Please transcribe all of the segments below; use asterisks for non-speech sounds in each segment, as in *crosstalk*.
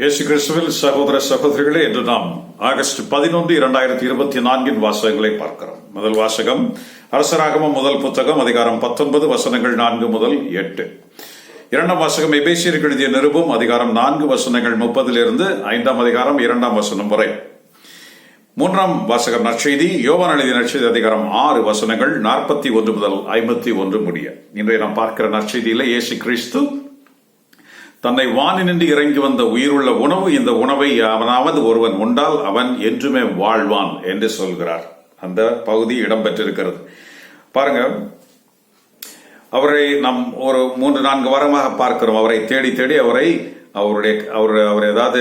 இயேசு கிறிஸ்துவில் சகோதர சகோதரிகளே இன்று நாம் ஆகஸ்ட் பதினொன்று இரண்டாயிரத்தி இருபத்தி நான்கின் வாசகங்களை பார்க்கிறோம். முதல் வாசகம் அரசராகம முதல் புத்தகம் அதிகாரம் பத்தொன்பது வசனங்கள் நான்கு முதல் எட்டு. இரண்டாம் வாசகம் எபேசியருக்கு எழுதிய நிருபம் அதிகாரம் நான்கு வசனங்கள் முப்பதிலிருந்து ஐந்தாம் அதிகாரம் இரண்டாம் வசனம் வரை. மூன்றாம் வாசகம் நற்செய்தி யோவான் எழுதிய நற்செய்தி அதிகாரம் ஆறு வசனங்கள் நாற்பத்தி ஒன்று முதல் ஐம்பத்தி ஒன்று முடிய. இன்றைய நாம் பார்க்கிற நற்செய்தியில இயேசு கிறிஸ்து தன்னை வானினின்று இறங்கி வந்த உயிருள்ள உணவு இந்த உணவை அவனாவது ஒருவன் உண்டால் அவன் என்றுமே வாழ்வான் என்று சொல்கிறார். அந்த பகுதி இடம்பெற்றிருக்கிறது பாருங்க அவரை நம் ஒரு மூன்று நான்கு வாரமாக பார்க்கிறோம். அவரை தேடி தேடி அவரை அவருடைய அவர் அவர் ஏதாவது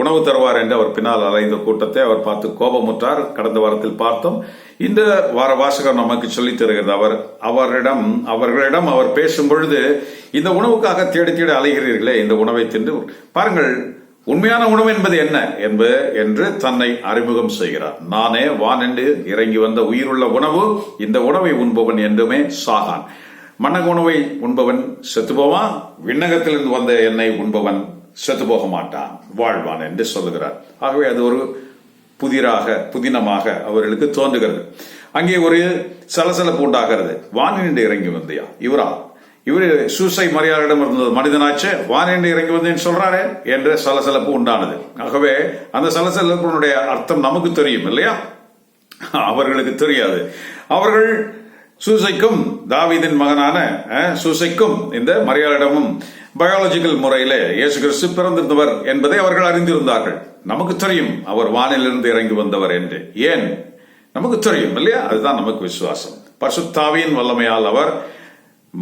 உணவு தருவார் என்று அவர் பின்னால் அலைந்த கூட்டத்தை அவர் பார்த்து கோபமுற்றார். கடந்த வாரத்தில் பார்த்தோம். இந்த வார வாசகம் நமக்கு சொல்லித் தருகிறது. அவர் அவரிடம் அவர்களிடம் அவர் பேசும் பொழுது இந்த உணவுக்காக தேடி தேடி அலைகிறீர்களே இந்த உணவை தின்று பாருங்கள் உண்மையான உணவு என்பது என்ன? என்பது என்று தன்னை அறிமுகம் செய்கிறார். நானே வானென்று இறங்கி வந்த உயிருள்ள உணவு இந்த உணவை உண்பவன் என்றுமே சாகான் மன்னக உணவை உண்பவன் செத்து போவான் விண்ணகத்திலிருந்து வந்த எண்ணெய் உண்பவன் செத்து போக மாட்டான். வாழ்வான் என்று சொல்லுகிறார். ஆகவே அது ஒரு புதிராக புதினமாக அவர்களுக்கு தோன்றுகிறது. அங்கே ஒரு சலசலப்பு உண்டாகிறது. வானின்று இறங்கி வந்தியா? இவரா? இவர் சூசை மரியாதையிடம் இருந்தது. மனிதனாச்சு வானின்று இறங்கி வந்தேன்னு சொல்றாரு என்ற சலசலப்பு உண்டானது. ஆகவே அந்த சலசலப்பினுடைய அர்த்தம் நமக்கு தெரியும் இல்லையா? அவர்களுக்கு தெரியாது. அவர்கள் சூசைக்கும் தாவீதின் மகனான சூசைக்கும் இந்த மரியாதையிடமும் பயாலஜிக்கல் முறையில இயேசு கிறிஸ்து பிறந்திருந்தவர் என்பதை அவர்கள் அறிந்திருந்தார்கள். நமக்கு தெரியும் அவர் வானிலிருந்து இறங்கி வந்தவர் என்று. ஏன்? நமக்கு தெரியும் இல்லையா? அதுதான் நமக்கு விசுவாசம். பசுத்தாவியின் வல்லமையால் அவர்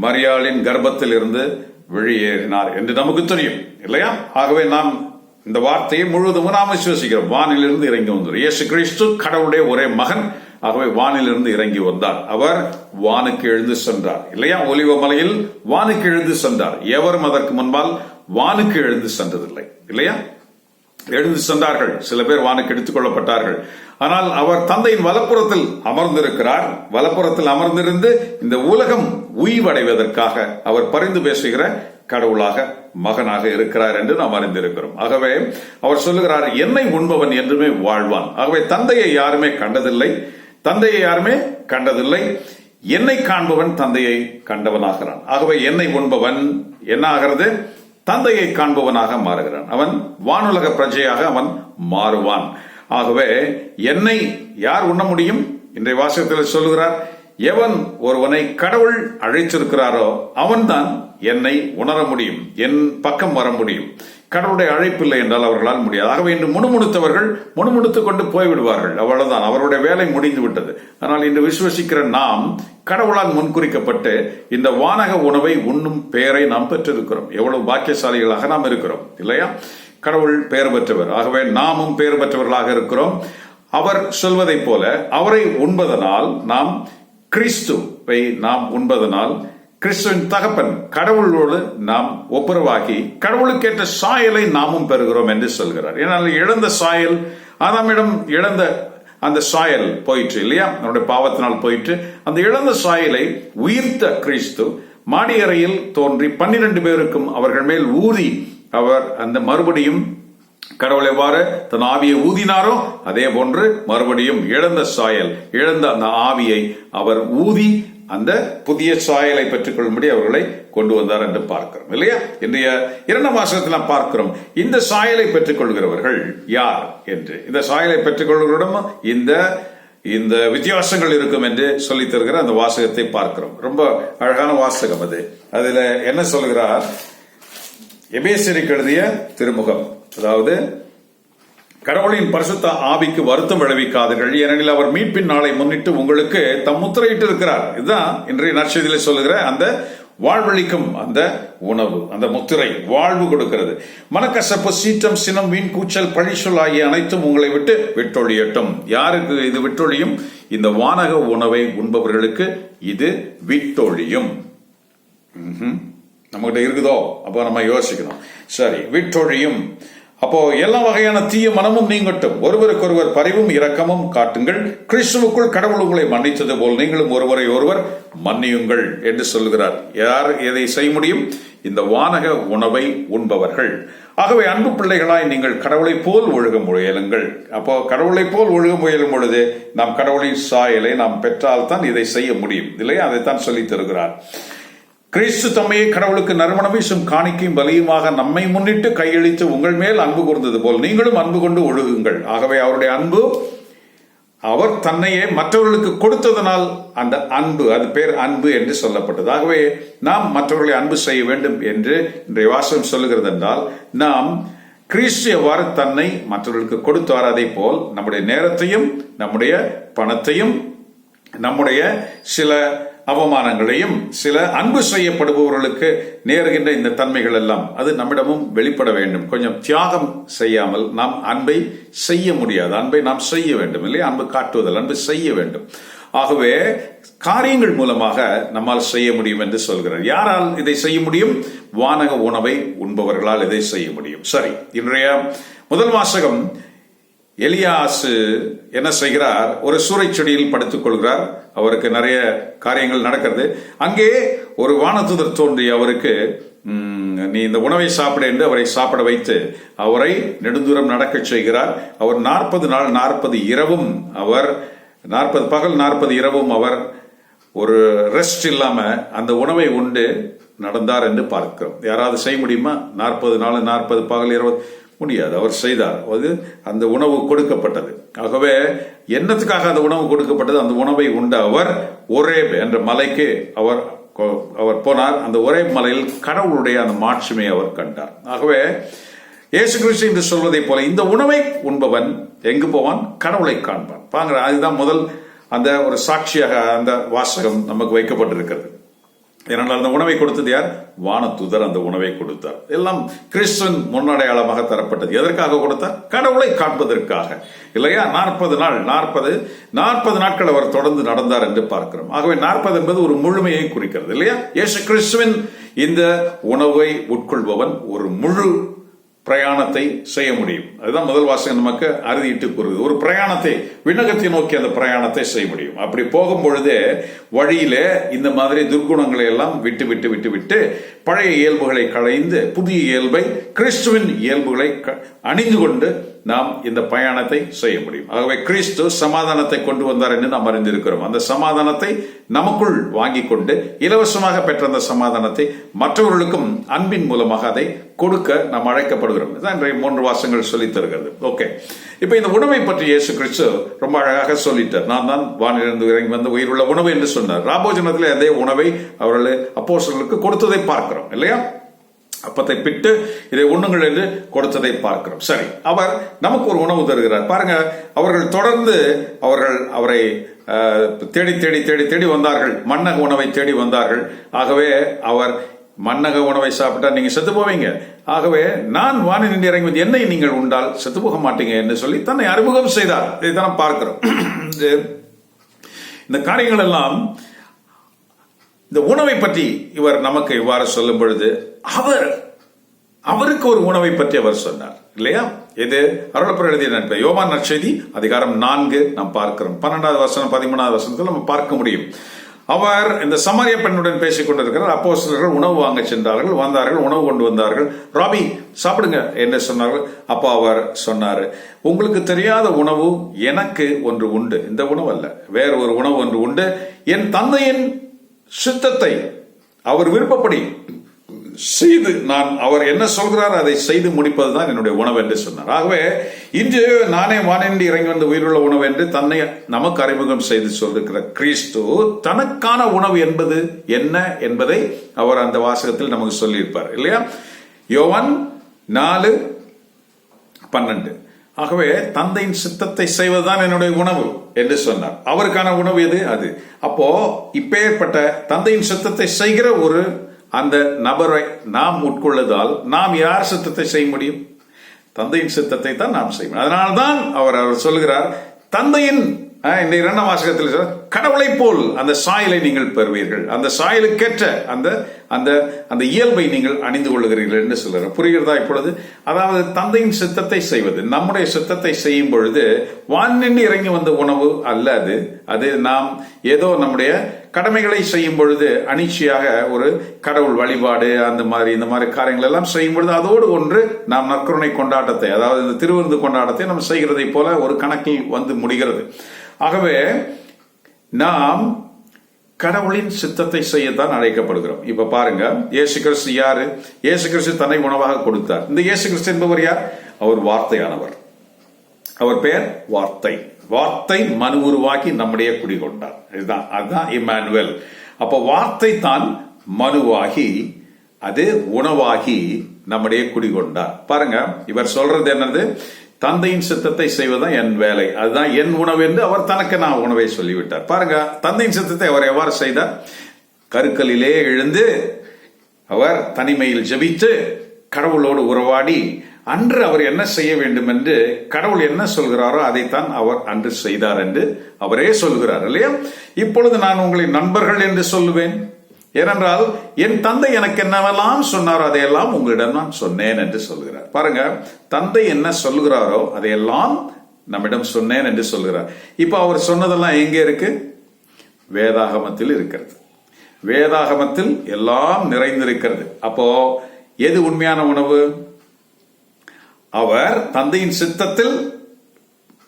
மரியாளின் கர்ப்பத்தில் இருந்து வெளியேறினார் என்று நமக்கு தெரியும் இல்லையா? ஆகவே நாம் இந்த வார்த்தையை முழுவதும் நாம் விசுவசிக்கிறோம். வானிலிருந்து இறங்கி வந்தார் இயேசு கிறிஸ்து கடவுளுடைய ஒரே மகன். ஆகவே வானிலிருந்து இறங்கி வந்தார். அவர் வானுக்கு எழுந்து சென்றார் இல்லையா? ஒலிவ மலையில் வானுக்கு எழுந்து சென்றார். எவரும் அதற்கு முன்பால் வானுக்கு எழுந்து சென்றதில்லை இல்லையா? எழுந்து சென்றார்கள். சில பேர் வானுக்கு எடுத்துக் கொள்ளப்பட்டார்கள். ஆனால் அவர் தந்தையின் வலப்புறத்தில் அமர்ந்திருக்கிறார். வலப்புறத்தில் அமர்ந்திருந்து இந்த உலகம் உய்வடைவதற்காக அவர் பரிந்து பேசுகிற கடவுளாக மகனாக இருக்கிறார் என்று நாம் அறிந்திருக்கிறோம். ஆகவே அவர் சொல்லுகிறார் என்னை உண்பவன் என்றுமே வாழ்வான். ஆகவே தந்தையை யாருமே கண்டதில்லை. தந்தையை யாருமே கண்டதில்லை. என்னை காண்பவன் தந்தையை கண்டவனாகிறான். ஆகவே என்னை உண்பவன் என்ன ஆகிறது? தந்தையை காண்பவனாக மாறுகிறான். அவன் வானுலக பிரஜையாக அவன் மாறுவான். ஆகவே என்னை யார் உண்ண முடியும்? இன்றைய வாசகத்தில் சொல்லுகிறார் எவன் ஒருவனை கடவுள் அழைத்திருக்கிறாரோ அவன்தான் என்னை உணர முடியும் என் பக்கம் வர முடியும். கடவுளுடைய அழைப்பில்லை என்றால் அவர்களால் முடியாது. ஆகவே இன்று முணுமுணுத்தவர்கள் முணுமுணுத்துக் கொண்டு போய்விடுவார்கள். அவ்வளவுதான். அவருடைய வேலை முடிந்து விட்டது ஆனால் இன்று விசுவசிக்கிற நாம் கடவுளால் முன்குறிக்கப்பட்டு இந்த வானக உணவை உண்ணும் பெயரை நாம் பெற்றிருக்கிறோம். எவ்வளவு பாக்கியசாலிகளாக நாம் இருக்கிறோம். இல்லையா? கடவுள் பெயர் பெற்றவர். ஆகவே நாமும் பெயர் பெற்றவர்களாக இருக்கிறோம். அவர் சொல்வதைப் போல அவரை உண்பதனால் நாம் கிறிஸ்துவை நாம் உண்பதனால் கிறிஸ்துவின் தகப்பன் கடவுளோடு நாம் ஒப்புரவாகி கடவுளுக்கேற்ற சாயலை நாமும் பெறுகிறோம் என்று சொல்கிறார். ஏன்னால் இழந்த சாயல் ஆதாமிடம் இழந்த அந்த சாயல் போயிற்று இல்லையா? நம்முடைய பாவத்தினால் போயிற்று. அந்த இழந்த சாயலை உயிர்த்த கிறிஸ்து மாடியறையில் தோன்றி பன்னிரண்டு பேருக்கும் அவர்கள் மேல் ஊதி அவர் அந்த மறுபடியும் கடவுள் எவ்வாறு தன் ஆவியை ஊதினாரோ அதே போன்று மறுபடியும் இழந்த சாயல் இழந்த அந்த ஆவியை அவர் ஊதி அந்த புதிய சாயலை பெற்றுக்கொள்ளும்படி அவர்களை கொண்டு வந்தார் என்று பார்க்கிறோம் இல்லையா? இன்றைய இரண்டாம் வாசகத்தில் நாம் பார்க்கிறோம் இந்த சாயலை பெற்றுக்கொள்கிறவர்கள் யார் என்று. இந்த சாயலை பெற்றுக்கொள்கிறவரிடம் இந்த இந்த வித்தியாசங்கள் இருக்கும் என்று சொல்லி தருகிற அந்த வாசகத்தை பார்க்கிறோம். ரொம்ப அழகான வாசகம் அது. அதுல என்ன சொல்கிறார்? எபேசியருக்கு எழுதிய திருமுகம் அதாவது கடவுளின் பரிசுத்த ஆவிக்கு வருத்தம் விளைவிக்காதீர்கள். ஏனெனில் அவர் மீட்பின் நாளை முன்னிட்டு உங்களுக்கு தம் முத்திரையிட்டு இருக்கிறார் இதுதான் இன்றைய நற்செய்தியில சொல்லுகிற அந்த வாழ்வழிக்கும் அந்த உணவு அந்த முத்திரை வாழ்வு கொடுக்கிறது. மனக்கசப்பு சீற்றம் சினம் வீண் கூச்சல் பழிச்சொல் ஆகிய அனைத்தும் உங்களை விட்டு விட்டொழியட்டும். யாருக்கு இது விட்டொழியும்? இந்த வானக உணவை உண்பவர்களுக்கு இது விட்டொழியும். நம்மகிட்ட இருக்குதோ? அப்போ நம்ம யோசிக்கணும். சரி விட்டொழியும். அப்போ எல்லா வகையான தீய மனமும் நீங்கட்டும். ஒருவருக்கொருவர் பரிவும் இரக்கமும் காட்டுங்கள். கிறிஸ்துவுக்குள் கடவுள் உங்களை மன்னித்தது போல் நீங்களும் ஒருவரை ஒருவர் மன்னியுங்கள் என்று சொல்லுகிறார். யார் எதை செய்ய முடியும்? இந்த வானக உணவை உண்பவர்கள். ஆகவே அன்பு பிள்ளைகளாய் நீங்கள் கடவுளை போல் ஒழுக முயலுங்கள். அப்போ கடவுளை போல் ஒழுக முயலும் பொழுது நாம் கடவுளின் சாயலை நாம் பெற்றால்தான் இதை செய்ய முடியும். இல்லையா? அதைத்தான் சொல்லித் தருகிறார். கிறிஸ்து தம்மையை கடவுளுக்கு நறுமணம் வீசும் காணிக்கையும் பலியுமாக நம்மை முன்னிட்டு கையளித்து உங்கள் மேல் அன்பு கூர்ந்தது போல் நீங்களும் அன்பு கொண்டு ஒழுகுங்கள். ஆகவே அவருடைய அன்பு அவர் தன்னையே மற்றவர்களுக்கு கொடுத்ததனால் அந்த அன்பு அது பேர் அன்பு என்று சொல்லப்பட்டது. ஆகவே நாம் மற்றவர்களை அன்பு செய்ய வேண்டும் என்று இன்றைய வாசகம் சொல்லுகிறது என்றால் நாம் கிறிஸ்து எவ்வாறு தன்னை மற்றவர்களுக்கு கொடுத்தார் அதை போல் நம்முடைய நேரத்தையும் நம்முடைய பணத்தையும் நம்முடைய சில அவமானங்களையும் சில அன்பு செய்யப்படுபவர்களுக்கு நேருகின்ற இந்த தன்மைகள் எல்லாம் அது நம்மிடமும் வெளிப்பட வேண்டும். கொஞ்சம் தியாகம் செய்யாமல் நாம் அன்பை செய்ய முடியாது. அன்பை நாம் செய்ய வேண்டும் இல்லையா? அன்பு காட்டுவதில் அன்பு செய்ய வேண்டும். ஆகவே காரியங்கள் மூலமாக நம்மால் செய்ய முடியும் என்று சொல்கிறார். யாரால் இதை செய்ய முடியும்? வானக உணவை உண்பவர்களால் இதை செய்ய முடியும். சரி இன்றைய முதல் வாசகம் எலியாசு என்ன செய்கிறார்? ஒரு சூறை செடியில் படுத்துக் கொள்கிறார். அவருக்கு நிறைய காரியங்கள் நடக்கிறது. அங்கே ஒரு வானதுதர் தோன்றி அவருக்கு நீ இந்த உணவை சாப்பிட என்று அவரை சாப்பிட வைத்து அவரை நெடுந்தூரம் நடக்கச் செய்கிறார். அவர் நாற்பது நாள் நாற்பது இரவும் அவர் நாற்பது பகல் நாற்பது இரவும் அவர் ஒரு ரெஸ்ட் இல்லாம அந்த உணவை உண்டு நடந்தார் என்று பார்க்கிறோம். யாராவது செய்ய முடியுமா? நாற்பது நாள் நாற்பது பகல் இருபது. முடியாது. அவர் செய்தார். அது அந்த உணவு கொடுக்கப்பட்டது. ஆகவே என்னத்துக்காக அந்த உணவு கொடுக்கப்பட்டது? அந்த உணவை உண்ட அவர் ஒரே என்ற மலைக்கு அவர் அவர் போனார். அந்த ஒரே மலையில் கடவுளுடைய அந்த மாட்சிமை அவர் கண்டார். ஆகவே இயேசு கிறிஸ்து என்று சொல்வதைப் போல இந்த உணவை உண்பவன் எங்கு போவான்? கடவுளை காண்பான். பாங்க அதுதான் முதல் அந்த ஒரு சாட்சியாக அந்த வாசகம் நமக்கு வைக்கப்பட்டிருக்கிறது. ஏனென்றால் அந்த உணவை கொடுத்தது யார்? வானத்துதர் அந்த உணவை கொடுத்தார். எல்லாம் கிறிஸ்துவின் முன்னடையாளமாக தரப்பட்டது. எதற்காக கொடுத்தார்? கடவுளை காண்பதற்காக. இல்லையா? நாற்பது நாள் நாற்பது நாற்பது நாட்கள் அவர் தொடர்ந்து நடந்தார் என்று பார்க்கிறோம். ஆகவே நாற்பது என்பது ஒரு முழுமையை குறிக்கிறது. இல்லையா? இயேசு கிறிஸ்துவின் இந்த உணவை உட்கொள்பவன் ஒரு முழு பிரயாணத்தை செய்ய முடியும். அதுதான் முதல் வாசகம் நமக்கு அறுதிட்டு கூறுது. ஒரு பிரயாணத்தை விண்ணகத்தை நோக்கி அந்த பிரயாணத்தை செய்ய முடியும். அப்படி போகும் பொழுதே வழியில இந்த மாதிரி துர்க்குணங்களை எல்லாம் விட்டு விட்டு விட்டு விட்டு பழைய இயல்புகளை களைந்து புதிய இயல்பை கிறிஸ்துவின் இயல்புகளை க- அணிந்து கொண்டு நாம் இந்த பயணத்தை செய்ய முடியும். ஆகவே கிறிஸ்து சமாதானத்தை கொண்டு வந்தார் என்று நாம் அறிந்திருக்கிறோம். அந்த சமாதானத்தை நமக்குள் வாங்கி கொண்டு இலவசமாக பெற்ற அந்த சமாதானத்தை மற்றவர்களுக்கும் அன்பின் மூலமாக அதை கொடுக்க நாம் அழைக்கப்படுகிறோம். இதான் இன்றைய மூன்று வாசங்கள் சொல்லி தருகிறது. ஓகே. இப்ப இந்த உணவை பற்றி இயேசு கிறிஸ்து ரொம்ப அழகாக சொல்லிட்டார். நான் தான் வானிலிருந்து இறங்கி வந்த உயிருள்ள உணவு என்று சொன்னார். ராபோஜனத்தில் அதே உணவை அவர்கள் அப்போசர்களுக்கு கொடுத்ததை பார்க்கிறோம். இல்லையா? அப்பத்தை பிட்டு இதை உண்ணுங்கள் என்று கொடுத்ததை பார்க்கிறோம். சரி அவர் நமக்கு ஒரு உணவு தருகிறார். பாருங்க அவர்கள் தொடர்ந்து அவர்கள் அவரை தேடி தேடி தேடி தேடி வந்தார்கள். மன்னக உணவை தேடி வந்தார்கள். ஆகவே அவர் மன்னக உணவை சாப்பிட்டா நீங்க செத்து போவீங்க. ஆகவே நான் வானி நின்று இறங்கி வந்து என்னை நீங்கள் உண்டால் செத்து போக மாட்டீங்க என்று சொல்லி தன்னை அறிமுகம் செய்தார். இதை தான் பார்க்கிறோம். *clears throat* இந்த காரியங்கள் எல்லாம் இந்த உணவை பற்றி இவர் நமக்கு இவ்வாறு சொல்லும் பொழுது அவர் அவருக்கு ஒரு உணவை பற்றி அவர் சொன்னார். இல்லையா? இது அருளப்பர் எழுதிய நட்பு யோவான் நற்செய்தி அதிகாரம் நான்கு நாம் பார்க்கிறோம். பன்னெண்டாவது வருஷம் பதிமூணாவது வருஷத்தில் நம்ம பார்க்க முடியும். அவர் இந்த சமாரிய பெண்ணுடன் பேசிக் கொண்டிருக்கிறார். அப்போ உணவு வாங்க சென்றார்கள் வந்தார்கள் உணவு கொண்டு வந்தார்கள். ராபி சாப்பிடுங்க என்று சொன்னார்கள். அப்போ அவர் சொன்னார் உங்களுக்கு தெரியாத உணவு எனக்கு ஒன்று உண்டு. இந்த உணவு அல்ல வேறு ஒரு உணவு ஒன்று உண்டு. என் தந்தையின் சித்தத்தை அவர் விருப்பப்படி செய்து நான் அவர் என்ன சொல்கிறார் அதை செய்து முடிப்பது தான் என்னுடைய உணவு என்று சொன்னார். ஆகவே இன்று நானே வானின்றி இறங்கி வந்த உயிருள்ள உணவு என்று தன்னை நமக்கு அறிமுகம் செய்து சொல்லிருக்கிற கிறிஸ்து தனக்கான உணவு என்பது என்ன என்பதை அவர் அந்த வாசகத்தில் நமக்கு சொல்லியிருப்பார் இல்லையா? யோவான் நாலு பன்னெண்டு. ஆகவே தந்தையின் சித்தத்தை செய்வதுதான் என்னுடைய உணவு என்று சொன்னார். அவருக்கான உணவு எது? அது. அப்போ இப்பேற்பட்ட தந்தையின் சித்தத்தை செய்கிற ஒரு அந்த நபரை நாம் உட்கொள்ளதால் நாம் யார் சித்தத்தை செய்ய முடியும்? தந்தையின் சித்தத்தை தான் நாம் செய்வோம் முடியும். அதனால்தான் அவர் அவர் சொல்கிறார் தந்தையின் இந்த இரண்டாம் வாசகத்தில் கடவுளை கடவுளைப் போல் அந்த சாயலை நீங்கள் பெறுவீர்கள். அந்த சாயலுக்கேற்ற அந்த அந்த அந்த இயல்பை நீங்கள் அணிந்து கொள்ளுகிறீர்கள் என்று சொல்கிறார் புரிகிறதா இப்பொழுது? அதாவது தந்தையின் சித்தத்தை செய்வது நம்முடைய சித்தத்தை செய்யும் பொழுது வானின்று இறங்கி வந்த உணவு அல்ல அது. அது நாம் ஏதோ நம்முடைய கடமைகளை செய்யும் பொழுது அனிச்சையாக ஒரு கடவுள் வழிபாடு அந்த மாதிரி இந்த மாதிரி காரியங்கள் எல்லாம் செய்யும் பொழுது அதோடு ஒன்று நாம் நற்கருணை கொண்டாட்டத்தை அதாவது இந்த திருவிருந்து கொண்டாட்டத்தை நம்ம செய்கிறதை போல ஒரு கணக்கில் வந்து முடிகிறது. ஆகவே நாம் கடவுளின் சித்தத்தை செய்யத்தான் அழைக்கப்படுகிறோம். இப்ப பாருங்க இயேசு கிறிஸ்து யாரு? இயேசு கிறிஸ்து தன்னை உணவாக கொடுத்தார். இந்த இயேசு கிறிஸ்து என்பவர் யார்? அவர் வார்த்தையானவர். அவர் பெயர் வார்த்தை. வார்த்தை மனு உருவாக்கி நம்முடைய குடிகொண்டார். இதுதான் அதுதான் இம்மானுவேல். அப்ப வார்த்தை தான் மனுவாகி அது உணவாகி நம்முடைய குடிகொண்டார். பாருங்க இவர் சொல்றது என்னது? தந்தையின் சித்தத்தை செய்வதுதான் என் வேலை. அதுதான் என் உணவு என்று அவர் தனக்கு நான் உணவை சொல்லிவிட்டார். பாருங்க தந்தையின் சித்தத்தை அவர் எவ்வாறு செய்தார்? கருக்கலிலே எழுந்து அவர் தனிமையில் ஜெபித்து கடவுளோடு உறவாடி அன்று அவர் என்ன செய்ய வேண்டும் என்று கடவுள் என்ன சொல்கிறாரோ அதைத்தான் அவர் அன்று செய்தார் என்று அவரே சொல்கிறார் இல்லையா? இப்பொழுது நான் உங்களை நண்பர்கள் என்று சொல்லுவேன். ஏனென்றால் என் தந்தை எனக்கு என்னவெல்லாம் சொன்னாரோ அதையெல்லாம் உங்களிடம் நான் சொன்னேன் என்று சொல்கிறார். பாருங்க தந்தை என்ன சொல்கிறாரோ அதையெல்லாம் நம்மிடம் சொன்னேன் என்று சொல்கிறார். இப்போ அவர் சொன்னதெல்லாம் எங்க இருக்கு? வேதாகமத்தில் இருக்கிறது. வேதாகமத்தில் எல்லாம் நிறைந்திருக்கிறது. அப்போ எது உண்மையான உணவு? அவர் தந்தையின் சித்தத்தில்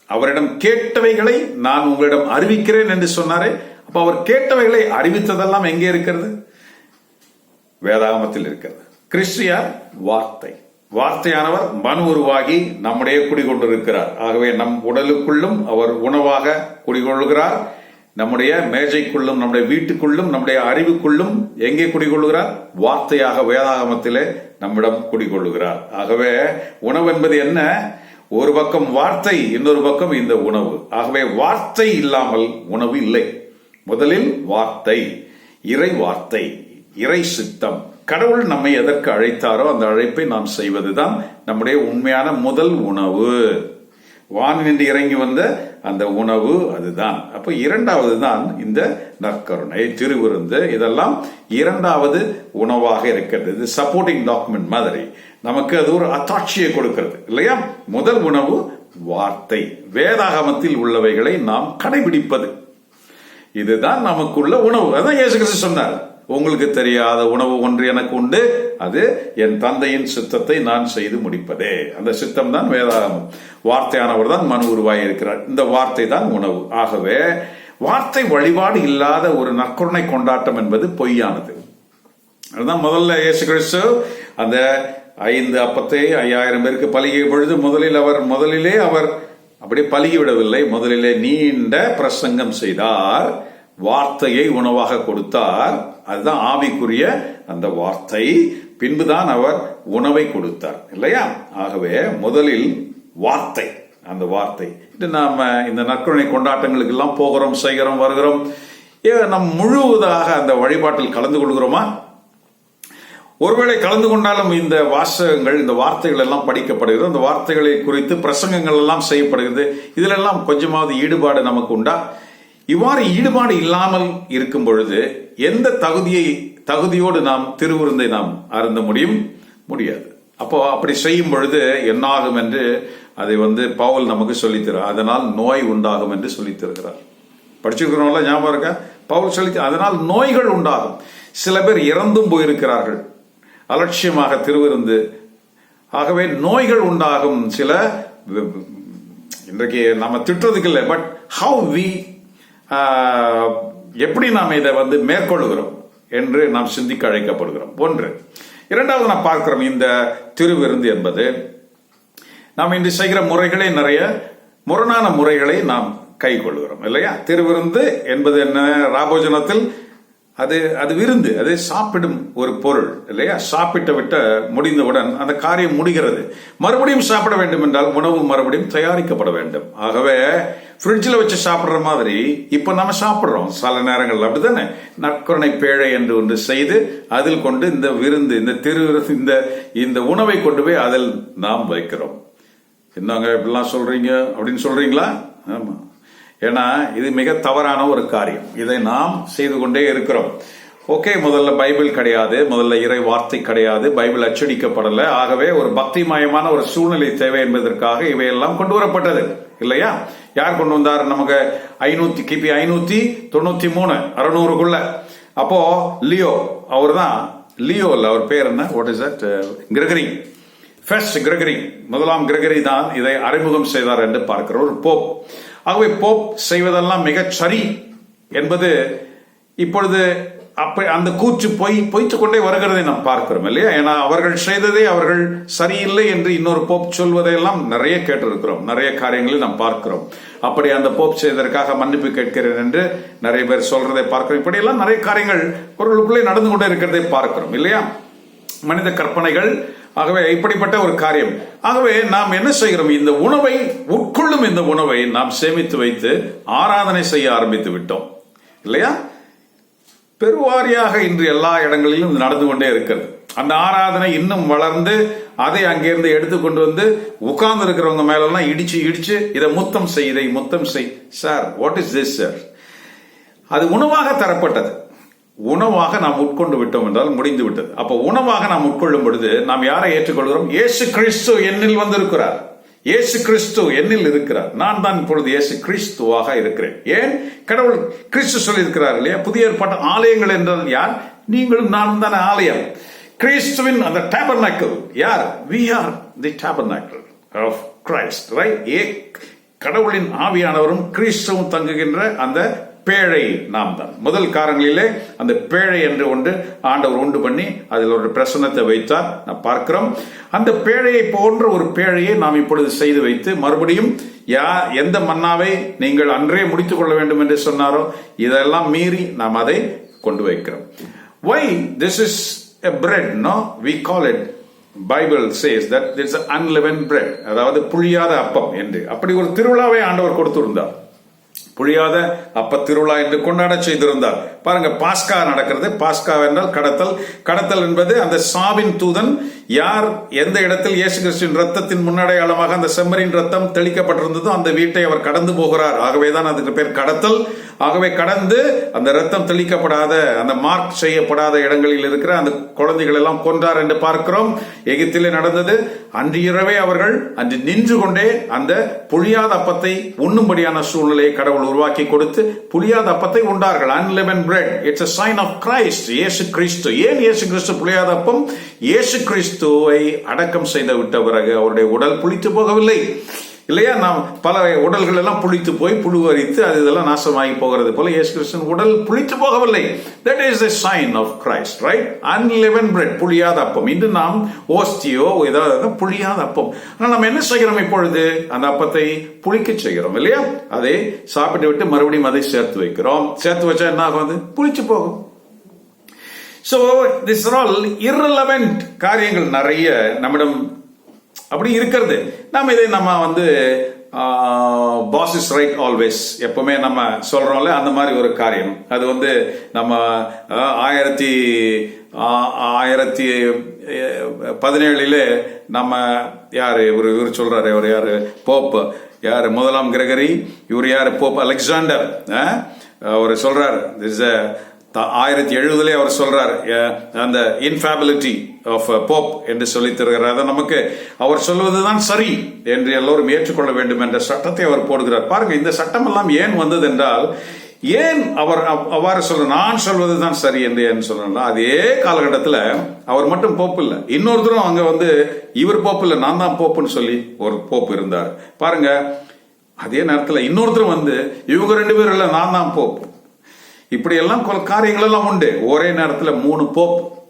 அவரிடம் கேட்டவைகளை நான் உங்களிடம் அறிவிக்கிறேன் என்று சொன்னாரே அப்ப அவர் கேட்டவைகளை அறிவித்ததெல்லாம் எங்கே இருக்கிறது? வேதாகமத்தில் இருக்கிறது. கிறிஸ்டியார் வார்த்தை. வார்த்தையானவர் மனு உருவாகி நம்முடைய குடிகொண்டிருக்கிறார். ஆகவே நம் உடலுக்குள்ளும் அவர் உணவாக குடிகொள்கிறார். நம்முடைய மேஜைக்குள்ளும் நம்முடைய வீட்டுக்குள்ளும் நம்முடைய அறிவுக்குள்ளும் எங்கே குடிகொள்கிறார்? வார்த்தையாக வேதாகமத்திலே நம்மிடம் குடிகொள்கிறார். ஆகவே உணவு என்பது என்ன? ஒரு பக்கம் வார்த்தை இன்னொரு பக்கம் இந்த உணவு. ஆகவே வார்த்தை இல்லாமல் உணவு இல்லை. முதலில் வார்த்தை இறை வார்த்தை இறை சித்தம். கடவுள் நம்மை எதற்கு அழைத்தாரோ அந்த அழைப்பை நாம் செய்வதுதான் நம்முடைய உண்மையான முதல் உணவு. வானின்று இறங்கி வந்த அந்த உணவு அதுதான். அப்ப இரண்டாவது தான் இந்த நற்கருணை திருவிருந்து. இதெல்லாம் இரண்டாவது உணவாக இருக்கிறது இது சப்போர்ட்டிங் டாக்குமெண்ட் மாதிரி. நமக்கு அது ஒரு அத்தாட்சியை கொடுக்கிறது இல்லையா? முதல் உணவு வார்த்தை. வேதாகமத்தில் உள்ளவைகளை நாம் கடைபிடிப்பது. இதுதான் நமக்குள்ள உணவு. அதான் இயேசு கிறிஸ்து சொன்னார். உங்களுக்கு தெரியாத உணவு ஒன்று எனக்கு உண்டு. அது என் தந்தையின் சித்தத்தை நான் செய்து முடிப்பதே. அந்த சித்தம் தான் வேதாகமம். வார்த்தையானவர் தான் மனு உருவாகி இருக்கிறார் இந்த வார்த்தை தான் உணவு. ஆகவே வார்த்தை வழிபாடு இல்லாத ஒரு நற்கருணை கொண்டாட்டம் என்பது பொய்யானது. அதுதான் முதல்ல இயேசு கிறிஸ்து அந்த ஐந்து அப்பத்தை ஐயாயிரம் பேருக்கு பலிகை பொழுது முதலில் அவர் முதலிலே அவர் அப்படியே பழகிவிடவில்லை. முதலிலே நீண்ட பிரசங்கம் செய்தார். வார்த்தையை உணவாக கொடுத்தார். அதுதான் ஆவிக்குரிய அந்த வார்த்தை. பின்புதான் அவர் உணவை கொடுத்தார். இல்லையா? ஆகவே முதலில் வார்த்தை அந்த வார்த்தை. இது நாம இந்த நற்கருணை கொண்டாட்டங்களுக்கு எல்லாம் போகிறோம் செய்கிறோம் வருகிறோம். ஏ, நம் முழுவதாக அந்த வழிபாட்டில் கலந்து கொள்கிறோமா? ஒருவேளை கலந்து கொண்டாலும் இந்த வாசகங்கள் இந்த வார்த்தைகள் எல்லாம் படிக்கப்படுகிறது. அந்த வார்த்தைகளை குறித்து பிரசங்கங்கள் எல்லாம் செய்யப்படுகிறது. இதிலெல்லாம் கொஞ்சமாவது ஈடுபாடு நமக்கு உண்டா? இவ்வாறு ஈடுபாடு இல்லாமல் இருக்கும் பொழுது எந்த தகுதியை தகுதியோடு நாம் திருவிருந்தை நாம் அருந்த முடியும்? முடியாது. அப்போ அப்படி செய்யும் பொழுது என்னாகும் என்று அதை வந்து பவுல் நமக்கு சொல்லித்தரும் அதனால் நோய் உண்டாகும் என்று சொல்லித்தருகிறார். படிச்சிருக்கிறோம்ல ஞாபகம் இருக்கா? பவுல் சொல்லி அதனால் நோய்கள் உண்டாகும். சில பேர் இறந்தும் போயிருக்கிறார்கள். அலட்சியமாக திருவிருந்து. ஆகவே நோய்கள் உண்டாகும் சில இன்றைக்கு நம்ம திட்டுறதுக்கு இல்லை பட் ஹவு வி எப்படி நாம் இதை வந்து மேற்கொள்கிறோம் என்று நாம் சிந்திக்க அழைக்கப்படுகிறோம். ஒன்று. இரண்டாவது நான் பார்க்கிறோம் இந்த திருவிருந்து என்பது. நாம் இன்று செய்கிற முறைகளே நிறைய முரணான முறைகளை நாம் கை கொள்கிறோம் இல்லையா? திருவிருந்து என்பது என்ன? ராபோஜனத்தில் அது அது விருந்து அது சாப்பிடும் ஒரு பொருள் இல்லையா? சாப்பிட்டு விட்ட முடிந்தவுடன் அந்த காரியம் முடிகிறது. மறுபடியும் சாப்பிட வேண்டும் என்றால் உணவு மறுபடியும் தயாரிக்கப்பட வேண்டும். ஆகவே ஃப்ரிட்ஜில் வச்சு சாப்பிட்ற மாதிரி இப்ப நம்ம சாப்பிட்றோம். சில நேரங்கள் அப்படித்தானே? நற்கருணை பேழை என்று ஒன்று செய்து அதில் கொண்டு இந்த விருந்து இந்த திரு இந்த இந்த உணவை கொண்டு போய் அதில் நாம் வைக்கிறோம். என்னங்க இப்படிலாம் சொல்றீங்க? அப்படின்னு சொல்றீங்களா? ஆமா. ஏன்னா இது மிக தவறான ஒரு காரியம். இதை நாம் செய்து கொண்டே இருக்கிறோம். ஓகே முதல்ல பைபிள் கிடையாது. முதல்ல இறை வார்த்தை கிடையாது. பைபிள் அச்சடிக்கப்படலை. ஆகவே ஒரு பக்திமயமான ஒரு சூழ்நிலை தேவை என்பதற்காக இவையெல்லாம் கொண்டு வரப்பட்டது. இல்லையா? யார் கொண்டு வந்தார்? நமக்கு ஐநூத்தி கிபி ஐநூத்தி தொண்ணூத்தி மூணு அறுநூறுக்குள்ள. அப்போ லியோ அவர் தான் லியோ இல்ல அவர் பேர் என்ன? What is that Gregory. First Gregory. முதலாம் கிரகரி தான் இதை அறிமுகம் செய்தார் என்று பார்க்கிறோம். ஒரு போப். ஆகவே போப் செய்வதெல்லாம் மிகச் சரி என்பது இப்பொழுது அப்ப அந்த கூற்று பொய் பொய்த்து கொண்டே வருகிறதை நாம் பார்க்கிறோம் இல்லையா? ஏன்னா அவர்கள் செய்ததே அவர்கள் சரியில்லை என்று இன்னொரு போப் சொல்வதையெல்லாம் நிறைய கேட்டிருக்கிறோம் நிறைய காரியங்களை நாம் பார்க்கிறோம். அப்படி அந்த போப் செய்ததற்காக மன்னிப்பு கேட்கிறேன் என்று நிறைய பேர் சொல்றதை பார்க்கிறோம். இப்படியெல்லாம் நிறைய காரியங்கள் அவர்களுக்குள்ளே நடந்து கொண்டே இருக்கிறதை பார்க்கிறோம் இல்லையா? மனித கற்பனைகள் ஆகவே இப்படிப்பட்ட ஒரு காரியம். ஆகவே நாம் என்ன செய்கிறோம்? இந்த உணவை உட்கொள்ளும் இந்த உணவை நாம் சேமித்து வைத்து ஆராதனை செய்ய ஆரம்பித்து விட்டோம். இல்லையா? பெருவாரியாக இன்று எல்லா இடங்களிலும் நடந்து கொண்டே இருக்கிறது. அந்த ஆராதனை இன்னும் வளர்ந்து அதை அங்கிருந்து எடுத்து கொண்டு வந்து உட்கார்ந்து இருக்கிறவங்க மேலெல்லாம் இடிச்சு இடிச்சு இதை முத்தம் செய் இதை முத்தம் செய். Sir what is this sir அது உணவாக தரப்பட்டது. உணவாக நாம் உட்கொண்டு விட்டோம் என்றால் முடிந்து விட்டது. அப்போ உணவாக நாம் உட்கொள்ளும் பொழுது நாம் யாரை ஏற்றுக்கொள்கிறோம்? இயேசு கிறிஸ்து என்னில் வந்திருக்கிறார். இயேசு கிறிஸ்து என்னில் இருக்கிறார். நான் தான் இப்பொழுது இயேசு கிறிஸ்துவாக இருக்கிறேன். ஏன்? கடவுள் கிறிஸ்து சொல்லியிருக்கிறார் இல்லையா? புதிய ஏற்பாட்டு ஆலயங்கள் என்றால் யார்? நீங்களும் நானும் தானே ஆலயம். கிறிஸ்துவின் அந்த டேபர்நாக்கிள் யார்? We are the tabernacle of Christ right ஏ கடவுளின் ஆவியானவரும் கிறிஸ்துவும் தங்குகின்ற அந்த பேழை நாம் தான். முதல் காரங்களிலே அந்த பேழை என்று ஒன்று ஆண்டவர் உண்டு பண்ணி அதில் ஒரு பிரசனத்தை வைத்தார். நாம் பார்க்கிறோம். அந்த பேழையை போன்ற ஒரு பேழையை நாம் இப்பொழுது செய்து வைத்து மறுபடியும் யா எந்த மன்னாவை நீங்கள் அன்றே முடித்துக் கொள்ள வேண்டும் என்று சொன்னாரோ இதெல்லாம் மீறி நாம் அதை கொண்டு வைக்கிறோம். Why this is a bread no we call it Bible says that it's unleavened bread அதாவது புழியாத அப்பம் என்று. அப்படி ஒரு திருவிழாவை ஆண்டவர் கொடுத்திருந்தார். புழியாத அப்ப திருவிழா என்று கொண்டாட செய்திருந்தார். பாருங்க பாஸ்கா நடக்கிறது. பாஸ்கா என்றால் கடத்தல். கடத்தல் என்பது அந்த சாவின் தூதன் யார் எந்த இடத்தில் இயேசு கிறிஸ்துவின் ரத்தத்தின் முன்னடையாளமாக அந்த செம்மரின் ரத்தம் தெளிக்கப்பட்டிருந்ததோ அந்த வீட்டை அவர் கடந்து போகிறார். ஆகவேதான் அதுக்கு பேர் கடத்தல். ஆகவே கடந்து அந்த ரத்தம் தெளிக்கப்படாத அந்த மார்க் செய்யப்படாத இடங்களில் இருக்கிற அந்த குழந்தைகள் எல்லாம் கொன்றார் என்று பார்க்கிறோம். எகிப்திலே நடந்தது. அன்று இரவே அவர்கள் அன்று நின்று கொண்டே அந்த புளியாத அப்பத்தை உண்ணும்படியான சூழ்நிலையை கடவுள் உருவாக்கி கொடுத்து புளியாத அப்பத்தை உண்டார்கள். Unleavened bread it's a sign of Christ இயேசு கிறிஸ்து. ஏன் இயேசு கிறிஸ்து புளியாத அப்பம்? இயேசு கிறிஸ்துவை அடக்கம் செய்து விட்ட பிறகு அவருடைய உடல் புளித்து போகவில்லை. இல்லையா? நாம் பல உடல்கள் எல்லாம் புளித்து போய் புழு அரித்து அது இதெல்லாம் நாசமாகி போகிறது போல இயேசு கிறிஸ்தன் உடல் புளித்து போகவில்லை. That is the sign of Christ right unleavened bread புளியாத அப்பம். இன்று நாம் ஓஸ்தியோ ஏதாவது புளியாத அப்பம். ஆனால் நம்ம என்ன செய்கிறோம் இப்பொழுது? அந்த அப்பத்தை புளிக்க செய்கிறோம் இல்லையா? அதை சாப்பிட்டு விட்டு மறுபடியும் அதை சேர்த்து வைக்கிறோம். சேர்த்து வச்சா என்ன ஆகும் அது? புளிச்சு போகும். ஸோ திஸ் ஆல் இர்ரலவெண்ட் காரியங்கள் நிறைய நம்மிடம் அப்படி இருக்கிறது. நம்ம இதை நம்ம வந்து பாஸ் இஸ் ரைட் ஆல்வேஸ் எப்பவுமே நம்ம சொல்றோம்ல அந்த மாதிரி ஒரு காரியம். அது வந்து நம்ம ஆயிரத்தி ஆயிரத்தி பதினேழுல நம்ம யார் இவர் இவர் சொல்றாரு இவர் யாரு? போப் யாரு? முதலாம் கிரகரி. இவர் யாரு? போப் அலெக்சாண்டர் அவர் சொல்றாரு இஸ் ஆயிரத்தி எழுபதுல அவர் சொல்றார் அந்த இன்ஃபேபிலிட்டி ஆஃப் போப் என்று சொல்லி தருகிறார். அதை நமக்கு அவர் சொல்வதுதான் சரி என்று எல்லோரும் ஏற்றுக்கொள்ள வேண்டும் என்ற சட்டத்தை அவர் போடுகிறார். பாருங்க இந்த சட்டம் எல்லாம் ஏன் வந்தது என்றால் ஏன் அவர் அவ்வாறு சொல்ற நான் சொல்வது தான் சரி என்று ஏன் சொல்றா அதே காலகட்டத்தில் அவர் மட்டும் போப்பு இல்லை. இன்னொருத்தரும் அங்க வந்து இவர் போப்பு இல்லை நான் தான் போப்புன்னு சொல்லி ஒரு போப்பு இருந்தார். பாருங்க அதே நேரத்தில் இன்னொருத்தரும் வந்து இவங்க ரெண்டு பேரும் இல்லை நான் தான் போப்பு இப்படி எல்லாம் கொ- காரியங்கள் எல்லாம் உண்டு. ஒரே நேரத்தில் மூணு போப்.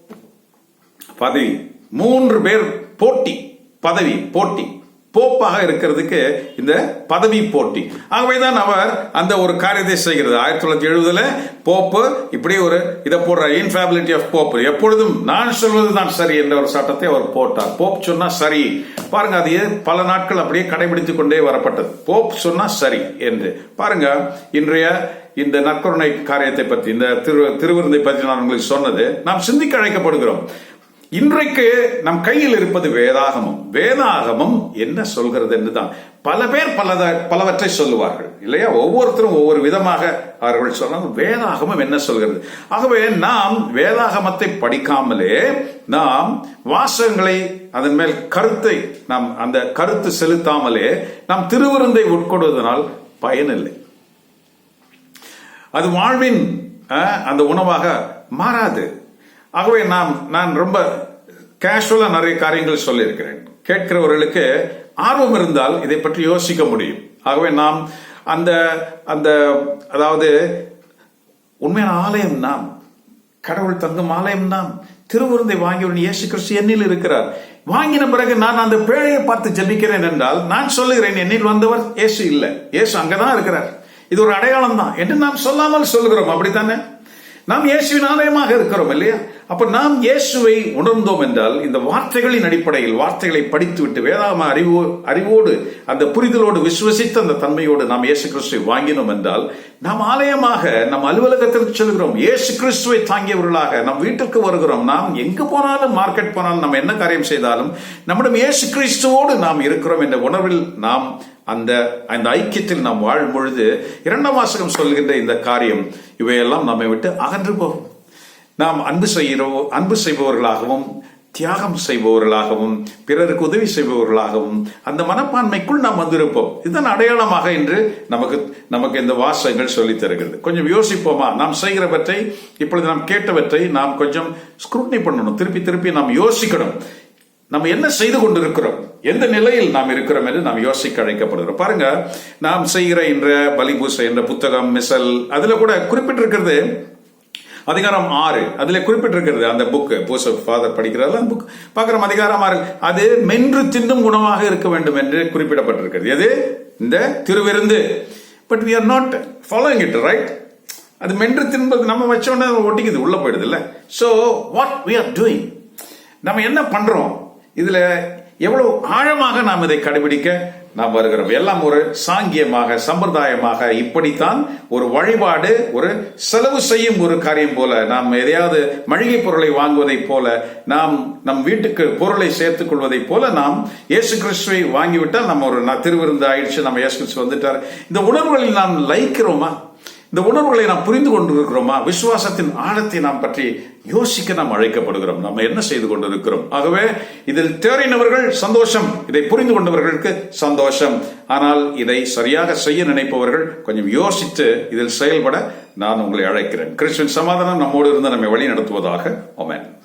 பதவி. மூன்று பேர் போட்டி. பதவி போட்டி. போப்பாக இருக்கிறதுக்கு இந்த பதவி போட்டி. ஆகவேதான் அவர் அந்த ஒரு காரியத்தை செய்கிறது. ஆயிரத்தி தொள்ளாயிரத்தி எழுபதுல போப்பு இப்படி ஒரு இதை போடுற இன்ஃபேபிலிட்டி ஆஃப் போப் எப்பொழுதும் நான் சொல்வதுதான் சரி என்ற ஒரு சட்டத்தை அவர் போட்டார். போப் சொன்னா சரி. பாருங்க அது பல நாட்கள் அப்படியே கடைபிடித்துக் கொண்டே வரப்பட்டது. போப் சொன்னா சரி என்று. பாருங்க இன்றைய இந்த நற்கருணை காரியத்தை பற்றி இந்த திரு திருவிருந்தை பற்றி நான் உங்களுக்கு சொன்னது நாம் சிந்திக்க அழைக்கப்படுகிறோம். இன்றைக்கு நம் கையில் இருப்பது வேதாகமம். வேதாகமம் என்ன சொல்கிறது என்றுதான். பல பேர் பல பலவற்றை சொல்லுவார்கள். இல்லையா? ஒவ்வொருத்தரும் ஒவ்வொரு விதமாக அவர்கள் சொன்னாங்க வேதாகமம் என்ன சொல்கிறது? ஆகவே நாம் வேதாகமத்தை படிக்காமலே நாம் வாசகங்களை அதன் மேல் கருத்தை நாம் அந்த கருத்து செலுத்தாமலே நாம் திருவிருந்தை உட்கொள்வதனால் பயனில்லை. அது வாழ்வின் அந்த உணவாக மாறாது. ஆகவே நாம் நான் ரொம்ப கேஷுவலா நிறைய காரியங்கள் சொல்லியிருக்கிறேன். கேட்கிறவர்களுக்கு ஆர்வம் இருந்தால் இதை பற்றி யோசிக்க முடியும். ஆகவே நாம் அந்த அந்த அதாவது உண்மையான ஆலயம் நாம் கடவுள் தங்கும் ஆலயம் நாம் திருவிருந்தை வாங்கியவன் இயேசு கிறிஸ்து என்னில் இருக்கிறார். வாங்கின பிறகு நான் அந்த பேழையை பார்த்து ஜபிக்கிறேன் என்றால் நான் சொல்லுகிறேன் என்னில் வந்தவர் இயேசு இல்லை. இயேசு அங்கதான் இருக்கிறார். இது ஒரு அடையாளம் தான் என்று நாம் சொல்லாமல் சொல்லுகிறோம். அப்படித்தானே? நாம் இயேசுவின் ஆலயமாக இருக்கிறோம் இல்லையா? அப்ப நாம் இயேசுவை உணர்ந்தோம் என்றால் இந்த வார்த்தைகளின் அடிப்படையில் வார்த்தைகளை படித்துவிட்டு வேதாம அறிவோ அறிவோடு அந்த புரிதலோடு விசுவசித்த அந்த தன்மையோடு நாம் இயேசு கிறிஸ்துவை வாங்கினோம் என்றால் நாம் ஆலயமாக நம் அலுவலகத்திற்கு செல்கிறோம். இயேசு கிறிஸ்துவை தாங்கியவர்களாக நம் வீட்டிற்கு வருகிறோம். நாம் எங்கு போனாலும் மார்க்கெட் போனாலும் நம்ம என்ன காரியம் செய்தாலும் நம்மிடம் இயேசு கிறிஸ்துவோடு நாம் இருக்கிறோம் என்ற உணர்வில் நாம் அந்த அந்த ஐக்கியத்தில் நாம் வாழும் பொழுது இரண்டாம் வாசகம் சொல்கின்ற இந்த காரியம் இவையெல்லாம் நம்மை விட்டு அகன்று போகும். நாம் அன்பு செய்கிறோம் அன்பு செய்பவர்களாகவும் தியாகம் செய்பவர்களாகவும் பிறருக்கு உதவி செய்பவர்களாகவும் அந்த மனப்பான்மைக்குள் நாம் வந்திருப்போம். இதன் அடையாளமாக இன்று நமக்கு நமக்கு இந்த வாசகங்கள் சொல்லித் தருகிறது. கொஞ்சம் யோசிப்போமா? நாம் செய்கிறவற்றை இப்பொழுது நாம் கேட்டவற்றை நாம் கொஞ்சம் ஸ்க்ரூட்னி பண்ணணும். திருப்பி திருப்பி நாம் யோசிக்கணும். நம்ம என்ன செய்து கொண்டிருக்கிறோம்? எந்த நிலையில் நாம் இருக்கிறோம் என்று நாம் யோசிக்க அழைக்கப்படுகிறோம். பாருங்க நாம் செய்கிற என்ற பலிபூசை என்ற புத்தகம் மிசல் அதுல கூட குறிப்பிட்டிருக்கிறது அதிகாரம் ஆறு. அதுல குறிப்பிட்டிருக்கிறது அந்த புக் பூச ஃபாதர் படிக்கிறார்கள் அந்த புக் பார்க்கிறோம் அதிகாரம் ஆறு. அது மென்று தின்னும் குணமாக இருக்க வேண்டும் என்று குறிப்பிடப்பட்டிருக்கிறது. எது? இந்த திருவிருந்து. But we are not following it right அது மென்று தின்பது நம்ம வச்ச உடனே ஒட்டிக்குது உள்ள போயிடுது இல்ல. So what we are doing நம்ம என்ன பண்றோம்? இதுல எவ்வளவு ஆழமாக நாம் இதை கடைபிடிக்க நாம் வருகிறோம். எல்லாம் ஒரு சாங்கியமாக சம்பிரதாயமாக இப்படித்தான் ஒரு வழிபாடு ஒரு செலவு செய்யும் ஒரு காரியம் போல நாம் எதையாவது மளிகை பொருளை வாங்குவதைப் போல நாம் நம் வீட்டுக்கு பொருளை சேர்த்துக் கொள்வதைப் போல நாம் இயேசு கிறிஸ்துவை வாங்கிவிட்டால் நம்ம ஒரு திருவிருந்து ஆயிடுச்சு நம்ம இயேசு கிறிஸ்து வந்துட்டார். இந்த உணர்வுகளில் நாம் லயிக்கிறோமா? இந்த உணர்வுகளை நாம் புரிந்து கொண்டிருக்கிறோமா? விசுவாசத்தின் ஆழத்தை நாம் பற்றி யோசிக்க நாம் அழைக்கப்படுகிறோம். நம்ம என்ன செய்து கொண்டிருக்கிறோம்? ஆகவே இதில் தேறினவர்கள் சந்தோஷம். இதை புரிந்து கொண்டவர்களுக்கு சந்தோஷம். ஆனால் இதை சரியாக செய்ய நினைப்பவர்கள் கொஞ்சம் யோசித்து இதில் செயல்பட நான் உங்களை அழைக்கிறேன். கிறிஸ்துவின் சமாதானம் நம்மோடு இருந்து நம்மை வழி நடத்துவதாக ஆமென்.